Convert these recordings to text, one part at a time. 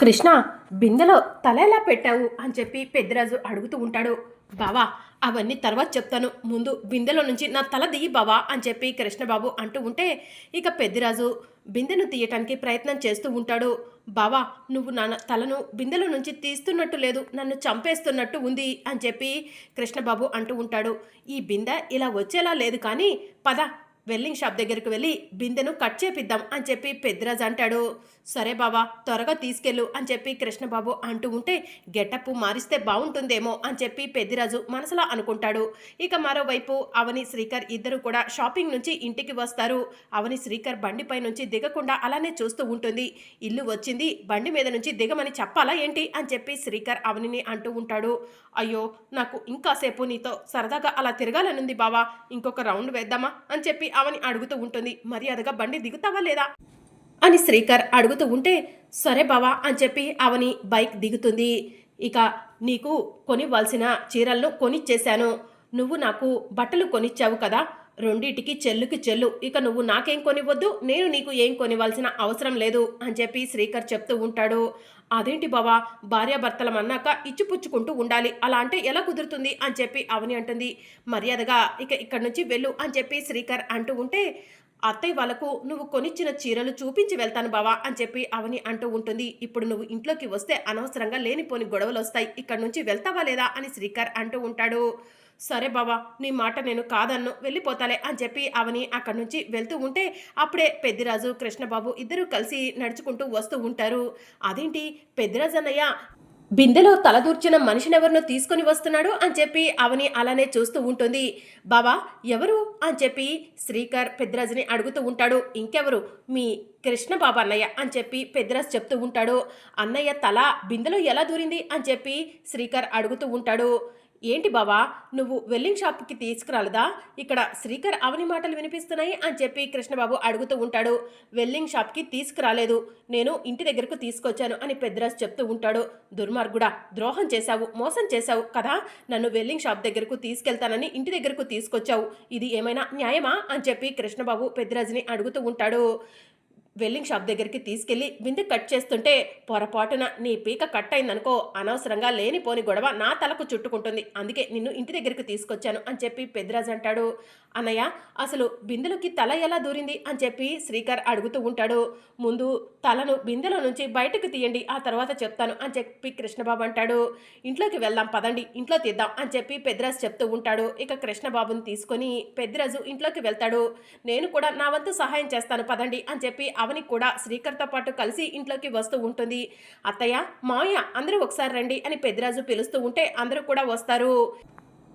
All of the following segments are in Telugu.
కృష్ణ బిందెలో తల ఎలా పెట్టావు? అని చెప్పి పెద్దరాజు అడుగుతూ ఉంటాడు. బావా అవన్నీ తర్వాత చెప్తాను. ముందు బిందెలో నుంచి నా తల దిగి బావా అని చెప్పి కృష్ణబాబు అంటూ ఉంటే ఇక పెద్దిరాజు బిందెను తీయటానికి ప్రయత్నం చేస్తూ ఉంటాడు. బావా నువ్వు నా తలను బిందెలో నుంచి తీస్తున్నట్టు లేదు. నన్ను చంపేస్తున్నట్టు ఉంది అని చెప్పి కృష్ణబాబు అంటూ ఉంటాడు. ఈ బిందె ఇలా వచ్చేలా లేదు కానీ పద వెల్లింగ్ షాప్ దగ్గరికి వెళ్ళి బిందెను కట్ చేపిద్దాం అని చెప్పి పెద్దిరాజు అంటాడు. సరే బాబా త్వరగా తీసుకెళ్ళు అని చెప్పి కృష్ణబాబు అంటూ ఉంటే గెటప్ మారిస్తే బాగుంటుందేమో అని చెప్పి పెద్దిరాజు మనసులో అనుకుంటాడు. ఇక మరోవైపు అవని శ్రీకర్ ఇద్దరు కూడా షాపింగ్ నుంచి ఇంటికి వస్తారు. అవని శ్రీకర్ బండిపై నుంచి దిగకుండా అలానే చూస్తూ ఉంటుంది. ఇల్లు వచ్చింది బండి మీద నుంచి దిగమని చెప్పాలా ఏంటి అని చెప్పి శ్రీకర్ అవనిని అంటూ ఉంటాడు. అయ్యో నాకు ఇంకాసేపు నీతో సరదాగా అలా తిరగాలనుంది బావా ఇంకొక రౌండ్ వేద్దామా అని చెప్పి అవని అడుగుతూ ఉంటుంది మర్యాదగా బండి దిగుతావా లేదా? అని శ్రీకర్ అడుగుతూ ఉంటే సరే బావా అని చెప్పి అవని బైక్ దిగుతుంది. ఇక నీకు కొనివ్వాల్సిన చీరలను కొనిచ్చేశాను. నువ్వు నాకు బట్టలు కొనిచ్చావు కదా రెండిటికి చెల్లుకి చెల్లు. ఇక నువ్వు నాకేం కొనివ్వద్దు నేను నీకు ఏం కొనివ్వాల్సిన అవసరం లేదు అని చెప్పి శ్రీకర్ చెప్తూ ఉంటాడు. అదేంటి బావా? భార్యాభర్తలం అన్నాక ఇచ్చిపుచ్చుకుంటూ ఉండాలి. అలా అంటే ఎలా కుదురుతుంది? అని చెప్పి అవని అంటుంది. మర్యాదగా ఇక ఇక్కడి నుంచి వెళ్ళు అని చెప్పి శ్రీకర్ అంటూ ఉంటే అత్తయ్య వాళ్ళకు నువ్వు కొనిచ్చిన చీరలు చూపించి వెళ్తాను బావా అని చెప్పి అవని అంటూ ఉంటుంది. ఇప్పుడు నువ్వు ఇంట్లోకి వస్తే అనవసరంగా లేనిపోని గొడవలు వస్తాయి ఇక్కడ నుంచి వెళ్తావా లేదా? అని శ్రీకర్ అంటూ ఉంటాడు. సరే బావా నీ మాట నేను కాదన్ను వెళ్ళిపోతాలే అని చెప్పి అవని అక్కడి నుంచి వెళ్తూ ఉంటే అప్పుడే పెద్దిరాజు కృష్ణబాబు ఇద్దరూ కలిసి నడుచుకుంటూ వస్తూ ఉంటారు. అదేంటి? పెద్దిరాజు అన్నయ్య బిందెలో తలదూర్చిన మనిషినెవరినో తీసుకొని వస్తున్నాడు అని చెప్పి అవని అలానే చూస్తూ ఉంటుంది. బావా ఎవరు? అని చెప్పి శ్రీకర్ పెద్దిరాజుని అడుగుతూ ఉంటాడు. ఇంకెవరు? మీ కృష్ణ బాబా అన్నయ్య అని చెప్పి పెద్దిరాజు చెప్తూ ఉంటాడు. అన్నయ్య తల బిందెలో ఎలా దూరింది అని చెప్పి శ్రీకర్ అడుగుతూ ఉంటాడు. ఏంటి బావా నువ్వు వెల్లింగ్ షాప్కి తీసుకురాలదా? ఇక్కడ శ్రీకర్ అవని మాటలు వినిపిస్తున్నాయి అని చెప్పి కృష్ణబాబు అడుగుతూ ఉంటాడు. వెల్లింగ్ షాప్కి తీసుకురాలేదు. నేను ఇంటి దగ్గరకు తీసుకొచ్చాను అని పెద్దరాజు చెప్తూ ఉంటాడు. దుర్మార్గుడా ద్రోహం చేశావు మోసం చేశావు కదా? నన్ను వెల్లింగ్ షాప్ దగ్గరకు తీసుకెళ్తానని ఇంటి దగ్గరకు తీసుకొచ్చావు. ఇది ఏమైనా న్యాయమా? అని చెప్పి కృష్ణబాబు పెద్దరాజుని అడుగుతూ ఉంటాడు. వెల్లింగ్ షాప్ దగ్గరికి తీసుకెళ్ళి బిందె కట్ చేస్తుంటే పొరపాటున నీ పీక కట్ అయిందనుకో అనవసరంగా లేనిపోని గొడవ నా తలకు చుట్టుకుంటుంది. అందుకే నిన్ను ఇంటి దగ్గరికి తీసుకొచ్చాను అని చెప్పి పెద్దరాజు అంటాడు. అన్నయ్య అసలు బిందెలోకి తల ఎలా దూరింది అని చెప్పి శ్రీకర్ అడుగుతూ ఉంటాడు. ముందు తలను బిందెలో నుంచి బయటకు తీయండి ఆ తర్వాత చెప్తాను అని చెప్పి కృష్ణబాబు అంటాడు. ఇంట్లోకి వెళ్దాం పదండి ఇంట్లో తీద్దాం అని చెప్పి పెద్దరాజు చెప్తూ ఉంటాడు. ఇక కృష్ణబాబుని తీసుకొని పెద్దిరాజు ఇంట్లోకి వెళ్తాడు. నేను కూడా నా వంతు సహాయం చేస్తాను పదండి అని చెప్పి అవని కూడా శ్రీకర్తో పాటు కలిసి ఇంట్లోకి వస్తూ ఉంటుంది. అత్తయ్య మావయ్య అందరూ ఒకసారి రండి అని పెద్దరాజు పిలుస్తూ ఉంటే అందరూ కూడా వస్తారు.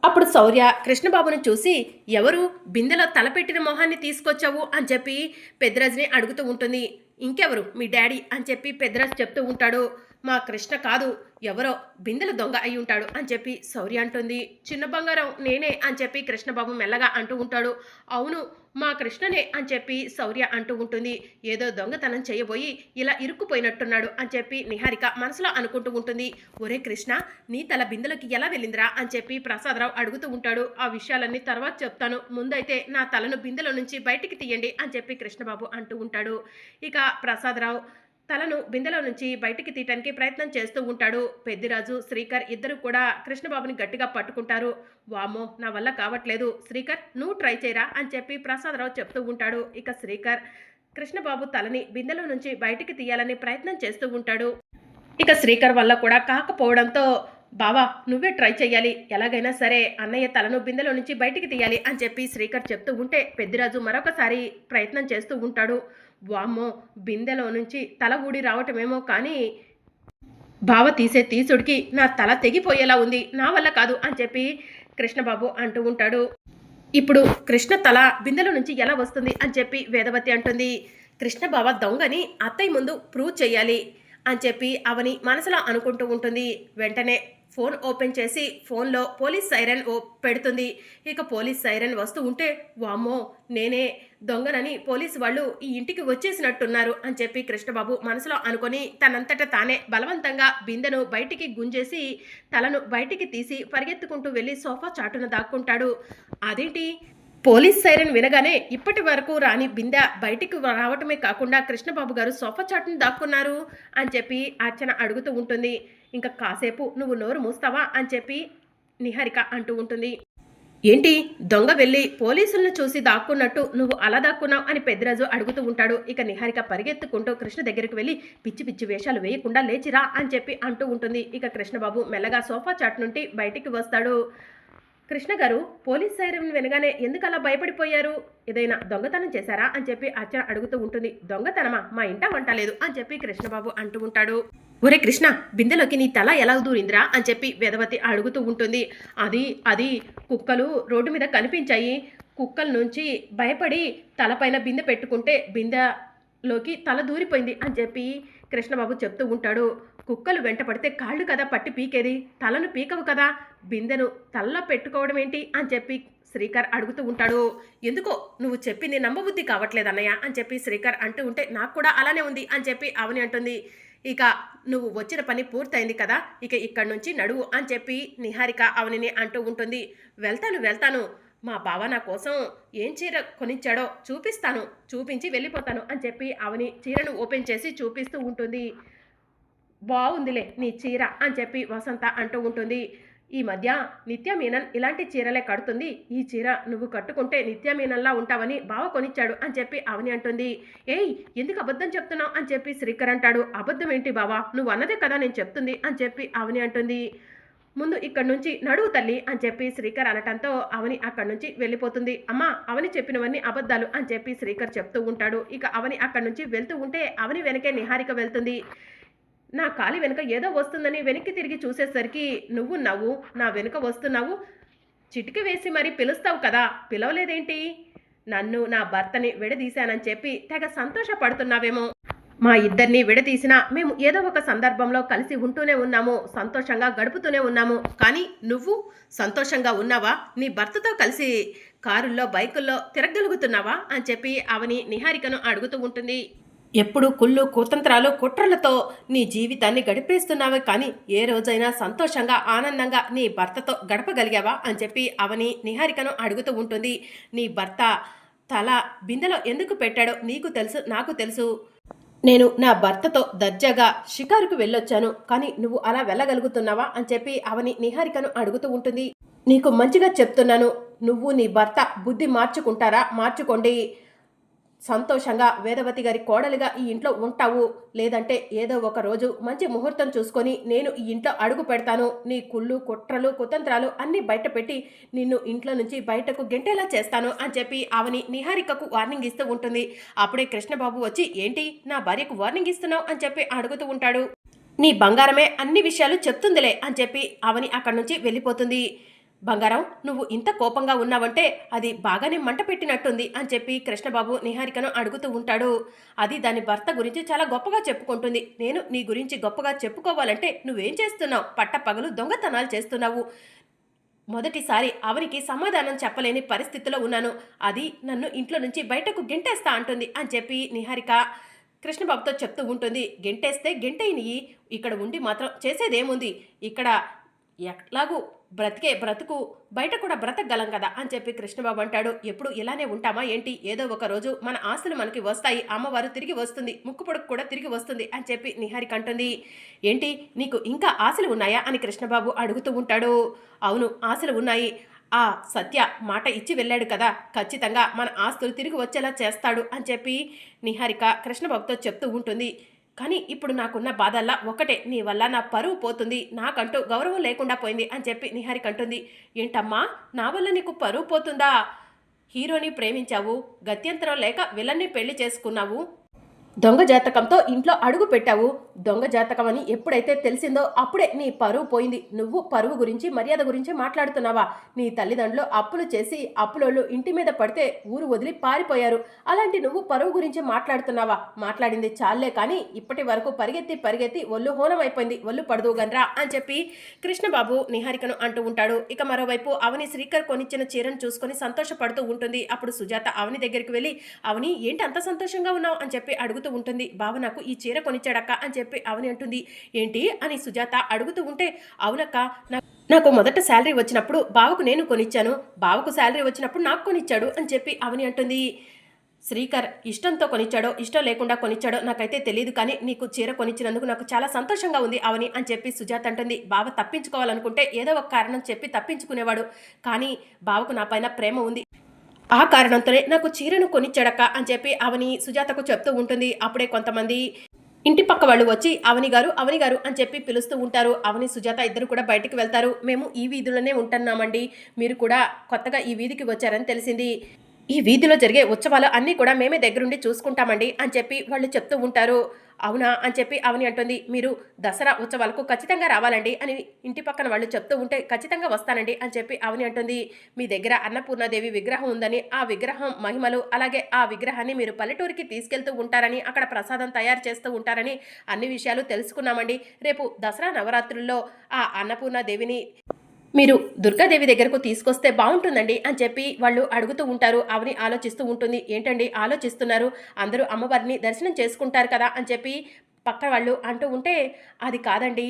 అప్పుడు శౌర్య కృష్ణబాబును చూసి ఎవరు? బిందెలో తలపెట్టిన మొహాన్ని తీసుకొచ్చావు అని చెప్పి పెద్దరాజుని అడుగుతూ ఉంటుంది. ఇంకెవరు? మీ డాడీ అని చెప్పి పెద్దరాజు చెప్తూ ఉంటాడు. మా కృష్ణ కాదు ఎవరో బిందెల దొంగ అయి ఉంటాడు అని చెప్పి శౌర్య అంటుంది. చిన్న బంగారం నేనే అని చెప్పి కృష్ణబాబు మెల్లగా అంటూ ఉంటాడు. అవును మా కృష్ణనే అని చెప్పి శౌర్య అంటూ ఉంటుంది. ఏదో దొంగతనం చేయబోయి ఇలా ఇరుక్కుపోయినట్టున్నాడు అని చెప్పి నిహారిక మనసులో అనుకుంటూ ఉంటుంది. ఒరే కృష్ణ నీ తల బిందెలకి ఎలా వెళ్ళిందిరా అని చెప్పి ప్రసాదరావు అడుగుతూ ఉంటాడు. ఆ విషయాలన్నీ తర్వాత చెప్తాను. ముందైతే నా తలను బిందెల నుంచి బయటికి తీయండి అని చెప్పి కృష్ణబాబు అంటూ ఉంటాడు. ఇక ప్రసాదరావు తలను బిందెలో నుంచి బయటికి తీయటానికి ప్రయత్నం చేస్తూ ఉంటాడు. పెద్దిరాజు శ్రీకర్ ఇద్దరు కూడా కృష్ణబాబుని గట్టిగా పట్టుకుంటారు. వామో నా వల్ల కావట్లేదు. శ్రీకర్ నువ్వు ట్రై చేయరా అని చెప్పి ప్రసాదరావు చెప్తూ ఉంటాడు. ఇక శ్రీకర్ కృష్ణబాబు తలని బిందెలో నుంచి బయటికి తీయాలని ప్రయత్నం చేస్తూ ఉంటాడు. ఇక శ్రీకర్ వల్ల కూడా కాకపోవడంతో బావా నువ్వే ట్రై చేయాలి ఎలాగైనా సరే అన్నయ్య తలను బిందెలో నుంచి బయటికి తీయాలి అని చెప్పి శ్రీకర్ చెప్తూ ఉంటే పెద్దిరాజు మరొకసారి ప్రయత్నం చేస్తూ ఉంటాడు. వామ్మో బిందెలో నుంచి తల ఊడి రావటమేమో కానీ బావ తీసే తీసుడికి నా తల తెగిపోయేలా ఉంది. నా వల్ల కాదు అని చెప్పి కృష్ణబాబు అంటూ ఉంటాడు. ఇప్పుడు కృష్ణ తల బిందెల నుంచి ఎలా వస్తుంది అని చెప్పి వేదవతి అంటుంది. కృష్ణ బావ దొంగని అత్తయ్య ముందు ప్రూవ్ చేయాలి అని చెప్పి అవని మనసులో అనుకుంటూ ఉంటుంది. వెంటనే ఫోన్ ఓపెన్ చేసి ఫోన్లో పోలీస్ సైరన్ ఓ పెడుతుంది. ఇక పోలీస్ సైరన్ వస్తూ ఉంటే వామ్మో నేనే దొంగనని పోలీసు వాళ్ళు ఈ ఇంటికి వచ్చేసినట్టున్నారు అని చెప్పి కృష్ణబాబు మనసులో అనుకొని తనంతట తానే బలవంతంగా బిందెను బయటికి గుంజేసి తలను బయటికి తీసి పరిగెత్తుకుంటూ వెళ్ళి సోఫా చాటున దాక్కుంటాడు. అదేంటి? పోలీస్ సైరన్ వినగానే ఇప్పటి వరకు రాని బిందె బయటికి రావటమే కాకుండా కృష్ణబాబు గారు సోఫా చాటును దాక్కున్నారు అని చెప్పి అర్చన అడుగుతూ ఉంటుంది. ఇంకా కాసేపు నువ్వు నోరు మూస్తావా అని చెప్పి నిహారిక అంటూ ఉంటుంది. ఏంటి? దొంగ వెళ్ళి పోలీసులను చూసి దాక్కున్నట్టు నువ్వు అలా దాక్కున్నావు అని పెద్దరాజు అడుగుతూ ఉంటాడు. ఇక నిహారిక పరిగెత్తుకుంటూ కృష్ణ దగ్గరికి వెళ్ళి పిచ్చి పిచ్చి వేషాలు వేయకుండా లేచిరా అని చెప్పి అంటూ ఉంటుంది. ఇక కృష్ణబాబు మెల్లగా సోఫా చాట్ నుండి బయటికి వస్తాడు. కృష్ణ గారు పోలీస్ సైరన్ వినగానే ఎందుకు అలా భయపడిపోయారు? ఏదైనా దొంగతనం చేశారా? అని చెప్పి అర్చన అడుగుతూ ఉంటుంది. దొంగతనమా? మా ఇంట వంట లేదు అని చెప్పి కృష్ణబాబు అంటూ ఉంటాడు. ఒరే కృష్ణ బిందెలోకి నీ తల ఎలా దూరిందిరా? అని చెప్పి వేదవతి అడుగుతూ ఉంటుంది. అది అది కుక్కలు రోడ్డు మీద కనిపించాయి. కుక్కల నుంచి భయపడి తలపైన బిందె పెట్టుకుంటే బిందెలోకి తల దూరిపోయింది అని చెప్పి కృష్ణబాబు చెప్తూ ఉంటాడు. కుక్కలు వెంట పడితే కాళ్ళు కదా పట్టి పీకేది? తలను పీకవు కదా? బిందెను తలలో పెట్టుకోవడం ఏంటి అని చెప్పి శ్రీకర్ అడుగుతూ ఉంటాడు. ఎందుకో? నువ్వు చెప్పింది నమ్మబుద్ధి కావట్లేదు అన్నయ్య అని చెప్పి శ్రీకర్ అంటూ ఉంటే నాకు కూడా అలానే ఉంది అని చెప్పి అవని అంటుంది. ఇక నువ్వు వచ్చిన పని పూర్తయింది కదా ఇక ఇక్కడి నుంచి నడువు అని చెప్పి నిహారిక అవనిని అంటూ ఉంటుంది. వెళ్తాను వెళ్తాను. మా బావ నా కోసం ఏం చీర కొనిచ్చాడో చూపిస్తాను. చూపించి వెళ్ళిపోతాను అని చెప్పి అవని చీరను ఓపెన్ చేసి చూపిస్తూ ఉంటుంది. బాగుందిలే నీ చీర అని చెప్పి వసంత అంటూ ఉంటుంది. ఈ మధ్య నిత్య మీనన్ ఇలాంటి చీరలే కడుతుంది. ఈ చీర నువ్వు కట్టుకుంటే నిత్య మీనన్లా ఉంటావని బావ కొనిచ్చాడు అని చెప్పి అవని అంటుంది. ఏయ్ ఎందుకు అబద్ధం చెప్తున్నావు అని చెప్పి శ్రీకర్ అంటాడు. అబద్ధం ఏంటి బావా? నువ్వు అన్నదే కదా నేను చెప్తుంది అని చెప్పి అవని అంటుంది. ముందు ఇక్కడి నుంచి నడువు తల్లి అని చెప్పి శ్రీకర్ అనటంతో అవని అక్కడి నుంచి వెళ్ళిపోతుంది. అమ్మా అవని చెప్పినవన్నీ అబద్ధాలు అని చెప్పి శ్రీకర్ చెప్తూ ఉంటాడు. ఇక అవని అక్కడి నుంచి వెళ్తూ ఉంటే అవని వెనకే నిహారిక వెళ్తుంది. నా కాలి వెనుక ఏదో వస్తుందని వెనక్కి తిరిగి చూసేసరికి నువ్వు నవ్వు నా వెనుక వస్తున్నావు. చిటికి వేసి మరి పిలుస్తావు కదా పిలవలేదేంటి? నన్ను నా భర్తని విడదీశానని చెప్పి తెగ సంతోషపడుతున్నావేమో. మా ఇద్దరిని విడదీసినా మేము ఏదో ఒక సందర్భంలో కలిసి ఉంటూనే ఉన్నాము సంతోషంగా గడుపుతూనే ఉన్నాము. కానీ నువ్వు సంతోషంగా ఉన్నావా? నీ భర్తతో కలిసి కారుల్లో బైకుల్లో తిరగలుగుతున్నావా అని చెప్పి అవని నిహారికను అడుగుతూ ఉంటుంది. ఎప్పుడు కుళ్ళు కుతంత్రాలు కుట్రలతో నీ జీవితాన్ని గడిపేస్తున్నావే కానీ ఏ రోజైనా సంతోషంగా ఆనందంగా నీ భర్తతో గడపగలిగావా అని చెప్పి అవని నిహారికను అడుగుతూ ఉంటుంది. నీ భర్త తల బిందెలో ఎందుకు పెట్టాడో నీకు తెలుసు నాకు తెలుసు. నేను నా భర్తతో దర్జాగా షికారుకు వెళ్ళొచ్చాను కానీ నువ్వు అలా వెళ్ళగలుగుతున్నావా అని చెప్పి అవని నిహారికను అడుగుతూ ఉంటుంది. నీకు మంచిగా చెప్తున్నాను నువ్వు నీ భర్త బుద్ధి మార్చుకుంటారా? మార్చుకోండి. సంతోషంగా వేదవతి గారి కోడలిగా ఈ ఇంట్లో ఉంటావు. లేదంటే ఏదో ఒక రోజు మంచి ముహూర్తం చూసుకొని నేను ఈ ఇంట్లో అడుగు పెడతాను. నీ కుళ్ళు కుట్రలు కుతంత్రాలు అన్నీ బయట పెట్టి నిన్ను ఇంట్లో నుంచి బయటకు గెంటేలా చేస్తాను అని చెప్పి అవని నిహారికకు వార్నింగ్ ఇస్తూ ఉంటుంది. అప్పుడే కృష్ణబాబు వచ్చి ఏంటి? నా భార్యకు వార్నింగ్ ఇస్తున్నావు? అని చెప్పి అడుగుతూ ఉంటాడు. నీ బంగారమే అన్ని విషయాలు చెప్తుందిలే అని చెప్పి అవని అక్కడి నుంచి వెళ్ళిపోతుంది. బంగారం నువ్వు ఇంత కోపంగా ఉన్నావంటే అది బాగానే మంట పెట్టినట్టుంది అని చెప్పి కృష్ణబాబు నిహారికను అడుగుతూ ఉంటాడు. అది దాని భర్త గురించి చాలా గొప్పగా చెప్పుకుంటుంది. నేను నీ గురించి గొప్పగా చెప్పుకోవాలంటే నువ్వేం చేస్తున్నావు? పట్టపగలు దొంగతనాలు చేస్తున్నావు. మొదటిసారి అవనికి సమాధానం చెప్పలేని పరిస్థితిలో ఉన్నాను. అది నన్ను ఇంట్లో నుంచి బయటకు గెంటేస్తా అంటుంది అని చెప్పి నిహారిక కృష్ణబాబుతో చెప్తూ ఉంటుంది. గెంటేస్తే గెంటేయనియి ఇక్కడ ఉండి మాత్రం చేసేదేముంది? ఇక్కడ ఎట్లాగూ బ్రతికే బ్రతుకు బయట కూడా బ్రతకగలం కదా అని చెప్పి కృష్ణబాబు అంటాడు. ఎప్పుడు ఇలానే ఉంటామా ఏంటి? ఏదో ఒక రోజు మన ఆస్తులు మనకి వస్తాయి అమ్మవారు తిరిగి వస్తుంది ముక్కు పొడుకు కూడా తిరిగి వస్తుంది అని చెప్పి నిహారిక అంటుంది. ఏంటి? నీకు ఇంకా ఆశలు ఉన్నాయా అని కృష్ణబాబు అడుగుతూ ఉంటాడు. అవును ఆశలు ఉన్నాయి. ఆ సత్య మాట ఇచ్చి వెళ్ళాడు కదా ఖచ్చితంగా మన ఆస్తులు తిరిగి వచ్చేలా చేస్తాడు అని చెప్పి నిహారిక కృష్ణబాబుతో చెప్తూ ఉంటుంది. కానీ ఇప్పుడు నాకున్న బాధల్లా ఒకటే. నీ వల్ల నా పరువు పోతుంది. నాకంటూ గౌరవం లేకుండా పోయింది అని చెప్పి నిహారిక అంటుంది. ఏంటమ్మా? నా వల్ల నీకు పరువు పోతుందా? హీరోని ప్రేమించావు. గత్యంతరం లేక విలన్ని పెళ్ళి చేసుకున్నావు. దొంగ జాతకంతో ఇంట్లో అడుగు పెట్టావు. దొంగ జాతకం అని ఎప్పుడైతే తెలిసిందో అప్పుడే నీ పరువు పోయింది. నువ్వు పరువు గురించి మర్యాద గురించి మాట్లాడుతున్నావా? నీ తల్లిదండ్రులు అప్పులు చేసి అప్పులోళ్ళు ఇంటి మీద పడితే ఊరు వదిలి పారిపోయారు. అలాంటి నువ్వు పరువు గురించి మాట్లాడుతున్నావా? మాట్లాడింది చాలే కానీ ఇప్పటి వరకు పరిగెత్తి పరిగెత్తి ఒళ్ళు హోనమైపోయింది. ఒళ్ళు పడదు గన్రా అని చెప్పి కృష్ణబాబు నిహారికను అంటూ ఉంటాడు. ఇక మరోవైపు అవని శ్రీకర్ కొనిచ్చిన చీరను చూసుకొని సంతోషపడుతూ ఉంటుంది. అప్పుడు సుజాత అవని దగ్గరికి వెళ్ళి అవని ఏంటి అంత సంతోషంగా ఉన్నావు? అని చెప్పి అడుగుతూ అడుగుతూ ఉంటుంది. బావ నాకు ఈ చీర కొనిచ్చాడక్క అని చెప్పి అవని అంటుంది. ఏంటి? అని సుజాత అడుగుతూ ఉంటే అవునక్క నా- నాకు మొదట శాలరీ వచ్చినప్పుడు బావకు నేను కొనిచ్చాను. బావకు శాలరీ వచ్చినప్పుడు నాకు కొనిచ్చాడు అని చెప్పి అవని అంటుంది. శ్రీకర్ ఇష్టంతో కొనిచ్చాడో ఇష్టం లేకుండా కొనిచ్చాడో నాకైతే తెలియదు కానీ నీకు చీర కొనిచ్చినందుకు నాకు చాలా సంతోషంగా ఉంది అవని అని చెప్పి సుజాత అంటుంది. బావ తప్పించుకోవాలనుకుంటే ఏదో ఒక కారణం చెప్పి తప్పించుకునేవాడు. కానీ బావకు నా పైన ప్రేమ ఉంది. ఆ కారణంతోనే నాకు చీరను కొనిచ్చాడక్క అని చెప్పి అవని సుజాతకు చెప్తూ ఉంటుంది. అప్పుడే కొంతమంది ఇంటి పక్క వాళ్ళు వచ్చి అవని గారు అవని గారు అని చెప్పి పిలుస్తూ ఉంటారు. అవని సుజాత ఇద్దరు కూడా బయటికి వెళ్తారు. మేము ఈ వీధిలోనే ఉంటున్నామండి. మీరు కూడా కొత్తగా ఈ వీధికి వచ్చారని తెలిసింది. ఈ వీధిలో జరిగే ఉత్సవాలు అన్నీ కూడా మేమే దగ్గరుండి చూసుకుంటామండి అని చెప్పి వాళ్ళు చెప్తూ ఉంటారు. అవునా? అని చెప్పి అవని అంటుంది. మీరు దసరా ఉత్సవాలకు ఖచ్చితంగా రావాలండి అని ఇంటి పక్కన వాళ్ళు చెప్తూ ఉంటే ఖచ్చితంగా వస్తానండి అని చెప్పి అవని అంటుంది. మీ దగ్గర అన్నపూర్ణాదేవి విగ్రహం ఉందని ఆ విగ్రహం మహిమలు అలాగే ఆ విగ్రహాన్ని మీరు పల్లెటూరికి తీసుకెళ్తూ ఉంటారని అక్కడ ప్రసాదం తయారు చేస్తూ ఉంటారని అన్ని విషయాలు తెలుసుకున్నామండి. రేపు దసరా నవరాత్రుల్లో ఆ అన్నపూర్ణాదేవిని మీరు దుర్గాదేవి దగ్గరకు తీసుకొస్తే బాగుంటుందండి అని చెప్పి వాళ్ళు అడుగుతూ ఉంటారు అవని ఆలోచిస్తూ ఉంటుంది. ఏంటండి ఆలోచిస్తున్నారు? అందరూ అమ్మవారిని దర్శనం చేసుకుంటారు కదా అని చెప్పి పక్క వాళ్ళు అంటూ ఉంటే అది కాదండి.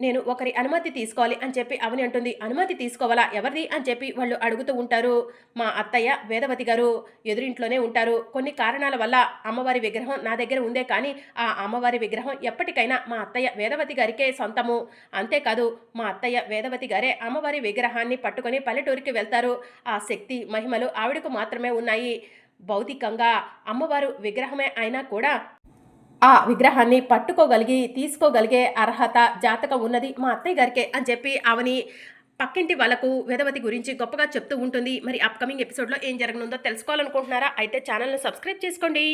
నేను ఒకరి అనుమతి తీసుకోవాలి అని చెప్పి అవని అంటుంది. అనుమతి తీసుకోవాలా? ఎవరిది? అని చెప్పి వాళ్ళు అడుగుతూ ఉంటారు. మా అత్తయ్య వేదవతి గారు ఎదురింట్లోనే ఉంటారు. కొన్ని కారణాల వల్ల అమ్మవారి విగ్రహం నా దగ్గర ఉందే కానీ ఆ అమ్మవారి విగ్రహం ఎప్పటికైనా మా అత్తయ్య వేదవతి గారికే సొంతము. అంతేకాదు మా అత్తయ్య వేదవతి గారే అమ్మవారి విగ్రహాన్ని పట్టుకొని పల్లెటూరికి వెళ్తారు. ఆ శక్తి మహిమలు ఆవిడకు మాత్రమే ఉన్నాయి. భౌతికంగా అమ్మవారు విగ్రహమే అయినా కూడా ఆ విగ్రహాన్ని పట్టుకోగలిగి తీసుకోగలిగే అర్హత జాతకం ఉన్నది మా అత్తయ్య గారికే అని చెప్పి అవని పక్కింటి వాళ్ళకు వేదవతి గురించి గొప్పగా చెప్తూ ఉంటుంది. మరి అప్కమింగ్ ఎపిసోడ్లో ఏం జరగనుందో తెలుసుకోవాలనుకుంటున్నారా? అయితే ఛానల్ను సబ్స్క్రైబ్ చేసుకోండి.